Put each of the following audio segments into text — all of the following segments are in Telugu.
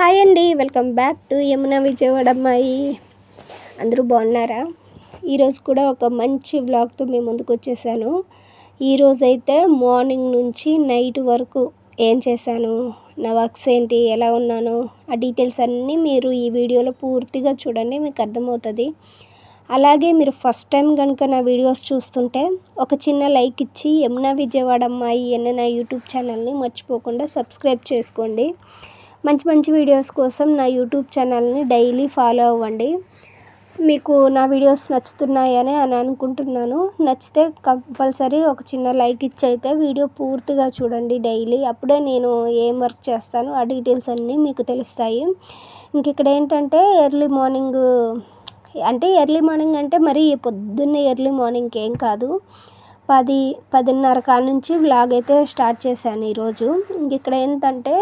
హాయ్ అండి welcome back to Yamuna Vijayawada అమ్మాయి అందరూ బాగున్నారా? ఈరోజు కూడా ఒక మంచి వ్లాగ్తో మేము ముందుకు వచ్చేసాను. ఈరోజు అయితే మార్నింగ్ నుంచి నైట్ వరకు ఏం చేశాను నా వర్క్స్ ఏంటి ఎలా ఉన్నాను ఆ డీటెయిల్స్ అన్నీ మీరు ఈ వీడియోలో పూర్తిగా చూడండి మీకు అర్థమవుతుంది. అలాగే మీరు ఫస్ట్ టైం కనుక నా వీడియోస్ చూస్తుంటే ఒక చిన్న లైక్ ఇచ్చి యమున విజయవాడ అమ్మాయి అనే నా యూట్యూబ్ ఛానల్ని మర్చిపోకుండా సబ్స్క్రైబ్ చేసుకోండి. మంచి మంచి వీడియోస్ కోసం నా యూట్యూబ్ ఛానల్ని డైలీ ఫాలో అవ్వండి. మీకు నా వీడియోస్ నచ్చుతున్నాయని అని అనుకుంటున్నాను. నచ్చితే కంపల్సరీ ఒక చిన్న లైక్ ఇచ్చి అయితే వీడియో పూర్తిగా చూడండి డైలీ అప్పుడే నేను ఏం వర్క్ చేస్తానో ఆ డీటెయిల్స్ అన్నీ మీకు తెలుస్తాయి. ఇంక ఇక్కడ ఏంటంటే ఎర్లీ మార్నింగ్ అంటే ఎర్లీ మార్నింగ్ అంటే మరి పొద్దున్నే ఎర్లీ మార్నింగ్ ఏం కాదు. పది పదిన్నర కాడ నుంచి వ్లాగ్ అయితే స్టార్ట్ చేశాను ఈరోజు ఇంక ఇక్కడ ఏంటంటే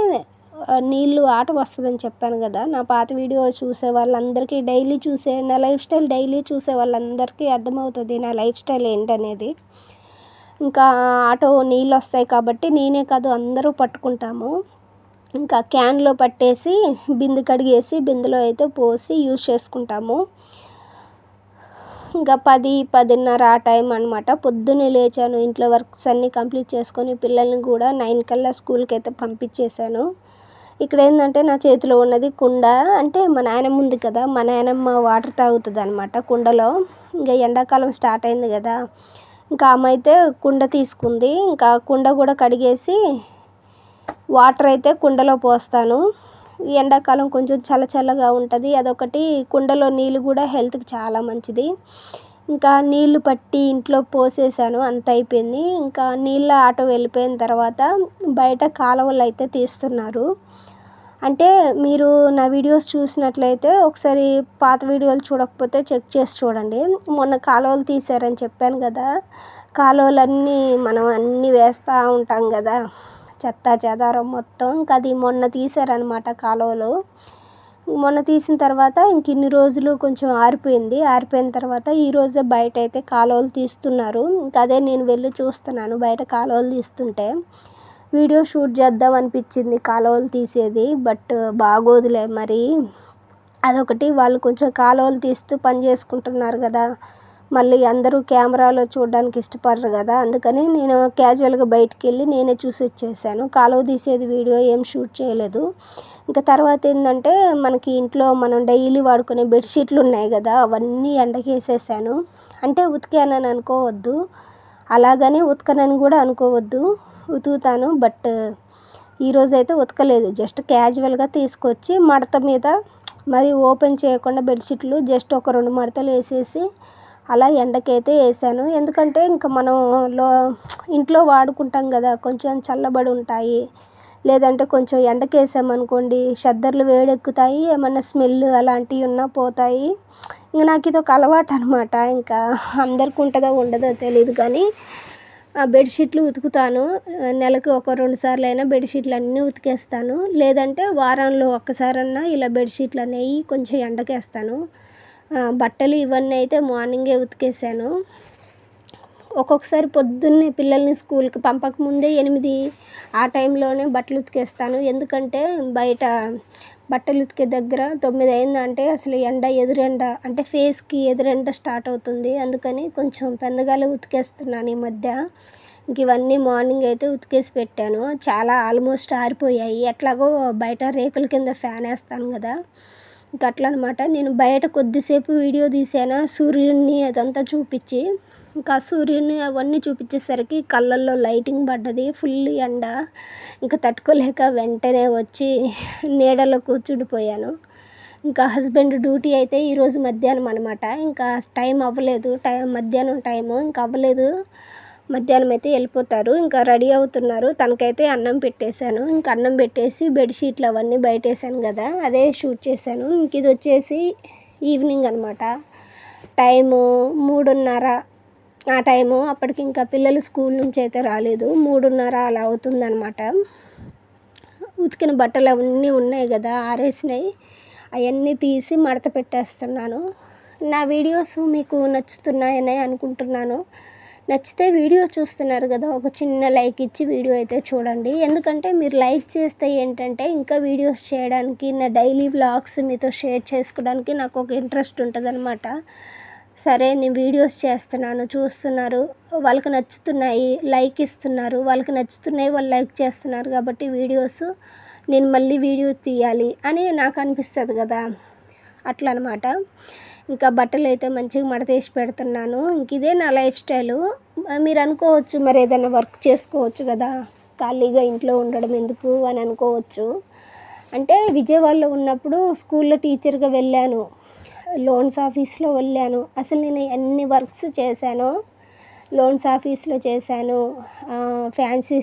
నీళ్ళు ఆట వస్తుందని చెప్పాను కదా. నా పాత వీడియో చూసే వాళ్ళందరికీ డైలీ చూసే నా లైఫ్ స్టైల్ డైలీ చూసే వాళ్ళందరికీ అర్థమవుతుంది నా లైఫ్ స్టైల్ ఏంటనేది. ఇంకా ఆటో నీళ్ళు వస్తాయి కాబట్టి నేనే కాదు అందరూ పట్టుకుంటాము. ఇంకా క్యాన్లో పట్టేసి బిందె కడిగేసి బిందెలో అయితే పోసి యూజ్ చేసుకుంటాము. ఇంకా పది పదిన్నర ఆ టైం అనమాట పొద్దున్నే లేచాను ఇంట్లో వర్క్స్ అన్నీ కంప్లీట్ చేసుకొని పిల్లల్ని కూడా నైన్ కల్లా స్కూల్కి అయితే పంపించేశాను. ఇక్కడ ఏంటంటే నా చేతిలో ఉన్నది కుండ. అంటే మా నాయనమ్మ ఉంది కదా మా నాయనమ్మ వాటర్ తాగుతుంది అనమాట కుండలో. ఇంకా ఎండాకాలం స్టార్ట్ అయింది కదా ఇంకా ఆమె అయితే కుండ తీసుకుంది. ఇంకా కుండ కూడా కడిగేసి వాటర్ అయితే కుండలో పోస్తాను. ఎండాకాలం కొంచెం చల్ల చల్లగా ఉంటుంది. అదొకటి. కుండలో నీళ్ళు కూడా హెల్త్కి చాలా మంచిది. ఇంకా నీళ్ళు పట్టి ఇంట్లో పోసేసాను. అంత అయిపోయింది. ఇంకా నీళ్ళ ఆటో వెళ్ళిపోయిన తర్వాత బయట కాలువలు అయితే తీస్తున్నారు. అంటే మీరు నా వీడియోస్ చూసినట్లయితే ఒకసారి పాత వీడియోలు చూడకపోతే చెక్ చేసి చూడండి. మొన్న కాలువలు తీశారని చెప్పాను కదా. కాలువలన్నీ మనం అన్నీ వేస్తూ ఉంటాం కదా. చెత్త చెదారం మొత్తం. ఇంకా అది మొన్న తీశారనమాట కాలువలు. మొన్న తీసిన తర్వాత ఇంక ఇన్ని రోజులు కొంచెం ఆరిపోయింది. ఆరిపోయిన తర్వాత ఈరోజే బయట అయితే కాలువలు తీస్తున్నారు. ఇంకా అదే నేను వెళ్ళి చూస్తున్నాను బయట కాలువలు తీస్తుంటే. వీడియో షూట్ చేద్దాం అనిపించింది కాలువలు తీసేది బట్ బాగోదులే మరి. అదొకటి వాళ్ళు కొంచెం కాలువలు తీస్తూ పని చేసుకుంటున్నారు కదా. మళ్ళీ అందరూ కెమెరాలో చూడడానికి ఇష్టపడరు కదా. అందుకని నేను క్యాజువల్గా బయటికి వెళ్ళి నేనే చూసి వచ్చేసాను. కాలువ తీసేది వీడియో ఏం షూట్ చేయలేదు. ఇంకా తర్వాత ఏంటంటే మనకి ఇంట్లో మనం డైలీ వాడుకునే బెడ్షీట్లు ఉన్నాయి కదా అవన్నీ ఎండకేసేసాను. అంటే ఉతికానని అనుకోవద్దు. అలాగని ఉతకనని కూడా అనుకోవద్దు. ఉతుకుతాను బట్ ఈరోజు అయితే ఉతకలేదు. జస్ట్ క్యాజువల్గా తీసుకొచ్చి మడత మీద మరి ఓపెన్ చేయకుండా బెడ్షీట్లు జస్ట్ ఒక రెండు మడతలు వేసేసి అలా ఎండకైతే వేసాను. ఎందుకంటే ఇంకా మనం లో ఇంట్లో వాడుకుంటాం కదా కొంచెం చల్లబడి ఉంటాయి. లేదంటే కొంచెం ఎండకేసామనుకోండి షద్దర్లు వేడెక్కుతాయి ఏమన్నా స్మెల్ అలాంటివి ఉన్నా పోతాయి. ఇంకా నాకు ఇది ఒక అలవాటు అనమాట ఇంకా అందరికి ఉంటుందో ఉండదో తెలియదు కానీ బెడ్షీట్లు ఉతుకుతాను. నెలకు ఒక రెండు సార్లు అయినా బెడ్షీట్లు అన్నీ ఉతికేస్తాను. లేదంటే వారంలో ఒక్కసారన్నా ఇలా బెడ్షీట్లు అనేవి కొంచెం ఎండకేస్తాను. బట్టలు ఇవన్నీ అయితే మార్నింగే ఉతికేసాను. ఒక్కొక్కసారి పొద్దున్నే పిల్లల్ని స్కూల్కి పంపకముందే ఎనిమిది ఆ టైంలోనే బట్టలు ఉతికేస్తాను. ఎందుకంటే బయట బట్టలు ఉతికే దగ్గర తొమ్మిది అయిందంటే అసలు ఎండ ఎదురెండ అంటే ఫేస్కి ఎదురెండ స్టార్ట్ అవుతుంది. అందుకని కొంచెం పెందగాలే ఉతికేస్తున్నాను ఈ మధ్య. ఇంక ఇవన్నీ మార్నింగ్ అయితే ఉతికేసి పెట్టాను. చాలా ఆల్మోస్ట్ ఆరిపోయాయి. ఎట్లాగో బయట రేకుల కింద ఫ్యాన్ వేస్తాను కదా. ఇంక అట్లా అనమాట నేను బయట కొద్దిసేపు వీడియో తీసాను సూర్యుడిని అదంతా చూపించి ఇంకా సూర్యుని అవన్నీ చూపించేసరికి కళ్ళల్లో లైటింగ్ పడ్డది ఫుల్ ఎండ. ఇంకా తట్టుకోలేక వెంటనే వచ్చి నీడలో కూర్చుండిపోయాను. ఇంకా హస్బెండ్ డ్యూటీ అయితే ఈరోజు మధ్యాహ్నం అనమాట ఇంకా టైం అవ్వలేదు టైం మధ్యాహ్నం టైము. ఇంకా అవ్వలేదు మధ్యాహ్నం అయితే వెళ్ళిపోతారు. ఇంకా రెడీ అవుతున్నారు. తనకైతే అన్నం పెట్టేశాను. ఇంకా అన్నం పెట్టేసి బెడ్షీట్లు అవన్నీ బయటేసాను కదా అదే షూట్ చేశాను. ఇంక ఇది వచ్చేసి ఈవినింగ్ అనమాట టైము మూడున్నర ఆ టైము అప్పటికి ఇంకా పిల్లలు స్కూల్ నుంచి అయితే రాలేదు. మూడున్నర అలా అవుతుందనమాట ఉతికిన బట్టలు అవన్నీ ఉన్నాయి కదా ఆరేసినాయి. అవన్నీ తీసి మడత పెట్టేస్తున్నాను. నా వీడియోస్ మీకు నచ్చుతున్నాయని అనుకుంటున్నాను. నచ్చితే వీడియో చూస్తున్నారు కదా ఒక చిన్న లైక్ ఇచ్చి వీడియో అయితే చూడండి. ఎందుకంటే మీరు లైక్ చేస్తే ఏంటంటే ఇంకా వీడియోస్ చేయడానికి నా డైలీ బ్లాగ్స్ మీతో షేర్ చేసుకోవడానికి నాకు ఒక ఇంట్రెస్ట్ ఉంటుంది అనమాట సరే నేను వీడియోస్ చేస్తున్నాను చూస్తున్నారు వాళ్ళకి నచ్చుతున్నాయి లైక్ ఇస్తున్నారు వాళ్ళకి నచ్చుతున్నాయి వాళ్ళు లైక్ చేస్తున్నారు కాబట్టి వీడియోస్ నేను మళ్ళీ వీడియో తీయాలి అని నాకు అనిపిస్తుంది కదా. అట్లా అనమాట ఇంకా బట్టలు అయితే మంచిగా మడతేసి పెడుతున్నాను. ఇంక ఇదే నా లైఫ్ స్టైలు. మీరు అనుకోవచ్చు మరి ఏదైనా వర్క్ చేసుకోవచ్చు కదా. ఖాళీగా ఇంట్లో ఉండడం ఎందుకు అని అనుకోవచ్చు. అంటే విజయవాడలో ఉన్నప్పుడు స్కూల్లో టీచర్గా వెళ్ళాను. లోన్స్ ఆఫీస్లో వెళ్ళాను. అసలు నేను ఎన్ని వర్క్స్ చేశానో లోన్స్ ఆఫీస్లో చేశాను ఫ్యాన్సీ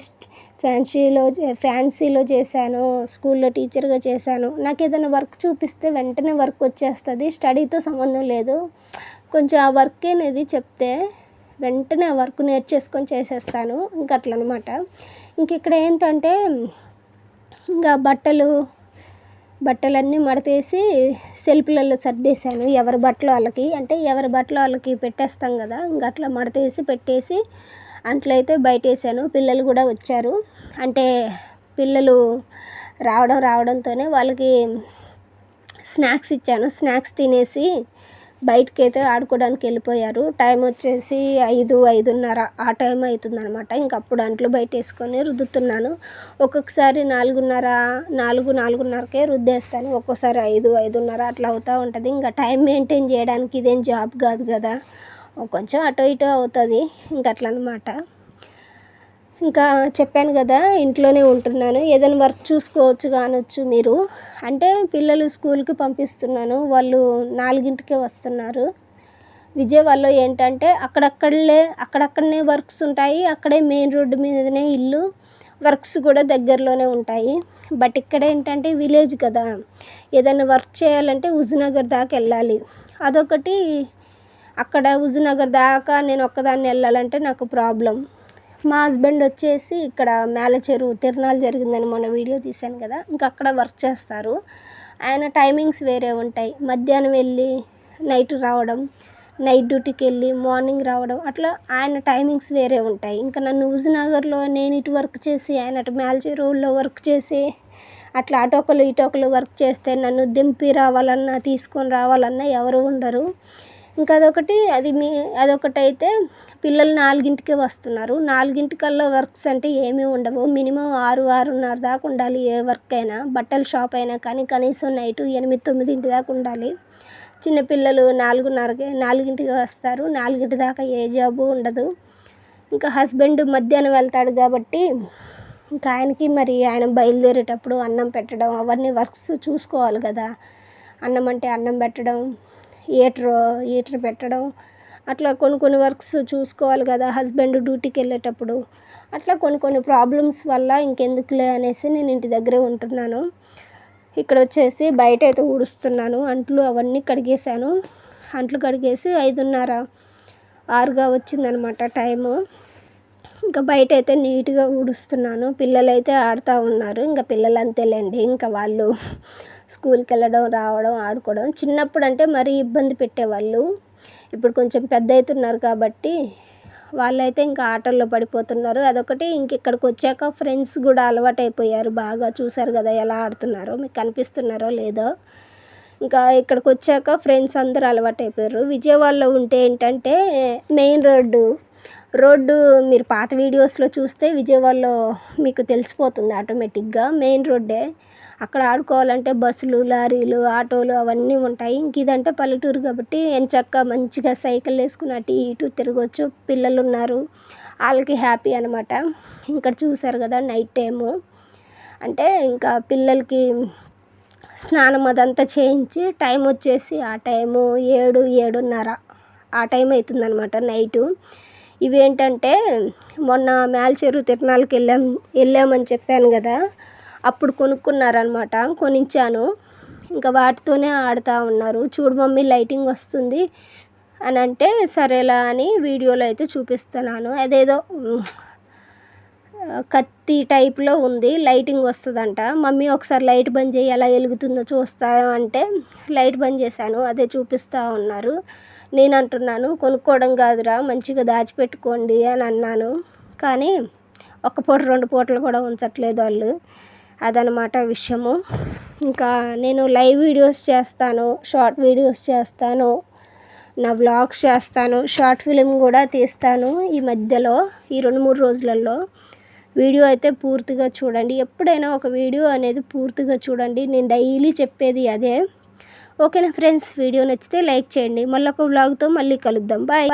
ఫ్యాన్సీలో ఫ్యాన్సీలో చేశాను స్కూల్లో టీచర్గా చేశాను. నాకు ఏదైనా వర్క్ చూపిస్తే వెంటనే వర్క్ వచ్చేస్తుంది స్టడీతో సంబంధం లేదు. కొంచెం ఆ వర్క్ అనేది చెప్తే వెంటనే ఆ వర్క్ నేర్చేసుకొని చేసేస్తాను. ఇంక అట్లా అనమాట ఇంక ఇక్కడ ఏంటంటే ఇంకా బట్టలు బట్టలన్నీ మడతేసి సెల్ఫ్లలో సర్దేశాను. ఎవరి బట్టలు వాళ్ళకి అంటే ఎవరి బట్టలు వాళ్ళకి పెట్టేస్తాం కదా ఇంకా అట్లా మడతేసి పెట్టేసి అంట్లో అయితే బయట వేసాను పిల్లలు కూడా వచ్చారు. అంటే పిల్లలు రావడం రావడంతోనే వాళ్ళకి స్నాక్స్ ఇచ్చాను. స్నాక్స్ తినేసి బయటికి అయితే ఆడుకోవడానికి వెళ్ళిపోయారు. టైం వచ్చేసి ఐదు ఐదున్నర ఆ టైం అవుతుంది అనమాట ఇంకప్పుడు అంట్లు బయట వేసుకొని రుద్దుతున్నాను. ఒక్కొక్కసారి నాలుగున్నర నాలుగు నాలుగున్నరకే రుద్దేస్తాను. ఒక్కోసారి ఐదు ఐదున్నర అట్లా అవుతూ ఉంటుంది. ఇంకా టైం మెయింటైన్ చేయడానికి ఇదేం జాబ్ కాదు కదా. కొంచెం అటు ఇటు అవుతుంది. ఇంక అట్లా అనమాట ఇంకా చెప్పాను కదా ఇంట్లోనే ఉంటున్నాను. ఏదైనా వర్క్ చూసుకోవచ్చు కానొచ్చు మీరు. అంటే పిల్లలు స్కూల్కి పంపిస్తున్నాను. వాళ్ళు నాలుగింటికే వస్తున్నారు. విజయవాడలో ఏంటంటే అక్కడక్కడలే అక్కడక్కడనే వర్క్స్ ఉంటాయి. అక్కడే మెయిన్ రోడ్డు మీదనే ఇల్లు వర్క్స్ కూడా దగ్గరలోనే ఉంటాయి. బట్ ఇక్కడ ఏంటంటే విలేజ్ కదా. ఏదైనా వర్క్ చేయాలంటే హుజనగర్ దాకా వెళ్ళాలి. అదొకటి. అక్కడ హుజనగర్ దాకా నేను ఒక్కదాన్ని వెళ్ళాలంటే నాకు ప్రాబ్లం. మా హస్బెండ్ వచ్చేసి ఇక్కడ మేలచెరువు తిరణాలు జరిగిందని మొన్న వీడియో తీశాను కదా. ఇంకా అక్కడ వర్క్ చేస్తారు. ఆయన టైమింగ్స్ వేరే ఉంటాయి. మధ్యాహ్నం వెళ్ళి నైట్ రావడం నైట్ డ్యూటీకి వెళ్ళి మార్నింగ్ రావడం అట్లా ఆయన టైమింగ్స్ వేరే ఉంటాయి. ఇంకా నన్ను హుజనగర్లో నేను ఇటు వర్క్ చేసి ఆయన అటు మేల చెరువుల్లో వర్క్ చేసి అట్లా అటోకలు ఇటొకరు వర్క్ చేస్తే నన్ను దింపి రావాలన్నా తీసుకొని రావాలన్నా ఎవరు ఉండరు. ఇంకా అదొకటి అది మీ అదొకటి అయితే పిల్లలు నాలుగింటికే వస్తున్నారు. నాలుగింటికల్లా వర్క్స్ అంటే ఏమీ ఉండవు. మినిమం ఆరు ఆరున్నర దాకా ఉండాలి ఏ వర్క్ అయినా. బట్టల షాప్ అయినా కానీ కనీసం నైట్ ఎనిమిది తొమ్మిదింటి దాకా ఉండాలి. చిన్నపిల్లలు నాలుగున్నరకి నాలుగింటికి వస్తారు. నాలుగింటి దాకా ఏ జాబు ఉండదు. ఇంకా హస్బెండ్ మధ్యాహ్నం వెళ్తాడు కాబట్టి ఇంకా ఆయనకి మరి ఆయన బయలుదేరేటప్పుడు అన్నం పెట్టడం అవన్నీ వర్క్స్ చూసుకోవాలి కదా. అన్నం అంటే అన్నం పెట్టడం హీటర్ హీటర్ పెట్టడం అట్లా కొన్ని కొన్ని వర్క్స్ చూసుకోవాలి కదా హస్బెండ్ డ్యూటీకి వెళ్ళేటప్పుడు. అట్లా కొన్ని కొన్ని ప్రాబ్లమ్స్ వల్ల ఇంకెందుకులే అనేసి నేను ఇంటి దగ్గరే ఉంటున్నాను. ఇక్కడ వచ్చేసి బయట అయితే ఊడుస్తున్నాను. అంట్లు అవన్నీ కడిగేశాను. అంట్లు కడిగేసి ఐదున్నర ఆరుగా వచ్చిందనమాట టైము. ఇంకా బయట అయితే నీట్గా ఊడుస్తున్నాను. పిల్లలు అయితే ఆడుతూ ఉన్నారు. ఇంకా పిల్లలు అంతేలేండి ఇంకా వాళ్ళు స్కూల్కి వెళ్ళడం రావడం ఆడుకోవడం చిన్నప్పుడు అంటే మరీ ఇబ్బంది పెట్టేవాళ్ళు. ఇప్పుడు కొంచెం పెద్ద అవుతున్నారు కాబట్టి వాళ్ళైతే ఇంకా ఆటల్లో పడిపోతున్నారు. అదొకటి. ఇంక ఇక్కడికి వచ్చాక ఫ్రెండ్స్ కూడా అలవాటు అయిపోయారు బాగా చూసారు కదా ఎలా ఆడుతున్నారో. మీకు కనిపిస్తున్నారో లేదో. ఇంకా ఇక్కడికి వచ్చాక ఫ్రెండ్స్ అందరూ అలవాటు అయిపోయారు విజయవాడలో ఉంటే ఏంటంటే మెయిన్ రోడ్డు. రోడ్డు మీరు పాత వీడియోస్లో చూస్తే విజయవాడలో మీకు తెలిసిపోతుంది ఆటోమేటిక్గా. మెయిన్ రోడ్డే. అక్కడ ఆడుకోవాలంటే బస్సులు లారీలు ఆటోలు అవన్నీ ఉంటాయి. ఇంక ఇదంటే పల్లెటూరు కాబట్టి ఎంచక్క మంచిగా సైకిల్ వేసుకుని అటు ఇటు తిరగచ్చు. పిల్లలు ఉన్నారు. వాళ్ళకి హ్యాపీ అనమాట ఇక్కడ చూసారు కదా నైట్ టైము. అంటే ఇంకా పిల్లలకి స్నానం అదంతా చేయించి టైం వచ్చేసి ఆ టైము ఏడు ఏడున్నర. ఆ టైం అవుతుందన్నమాట నైటు. ఇవేంటంటే మొన్న మేల్చెరువు తిరునాళ్ళకి వెళ్ళాం వెళ్ళామని చెప్పాను కదా అప్పుడు కొనుక్కున్నారనమాట కొనిచ్చాను. ఇంకా వాటితోనే ఆడుతూ ఉన్నారు. చూడు మమ్మీ లైటింగ్ వస్తుంది అని అంటే సరేలా అని వీడియోలో అయితే చూపిస్తున్నాను. అదేదో కత్తి టైప్లో ఉంది లైటింగ్ వస్తుందంట. మమ్మీ ఒకసారి లైట్ బంద్ చేయి ఎలా వెలుగుతుందో చూస్తా అంటే లైట్ బంద్ చేశాను అదే చూపిస్తూ ఉన్నారు. నేను అంటున్నాను కొనుక్కోవడం కాదురా మంచిగా దాచిపెట్టుకోండి అని అన్నాను. కానీ ఒక పూట రెండు పూటలు కూడా ఉంచట్లేదు వాళ్ళు అదనమాట విషయము. ఇంకా నేను లైవ్ వీడియోస్ చేస్తాను షార్ట్ వీడియోస్ చేస్తాను నా వ్లాగ్స్ చేస్తాను షార్ట్ ఫిలిం కూడా తీస్తాను ఈ మధ్యలో ఈ రెండు మూడు రోజులలో. వీడియో అయితే పూర్తిగా చూడండి. ఎప్పుడైనా ఒక వీడియో అనేది పూర్తిగా చూడండి. నేను డైలీ చెప్పేది అదే. ఓకేనా ఫ్రెండ్స్? వీడియో నచ్చితే లైక్ చేయండి. మళ్ళీ ఒక వ్లాగ్తో మళ్ళీ కలుద్దాం. బాయ్.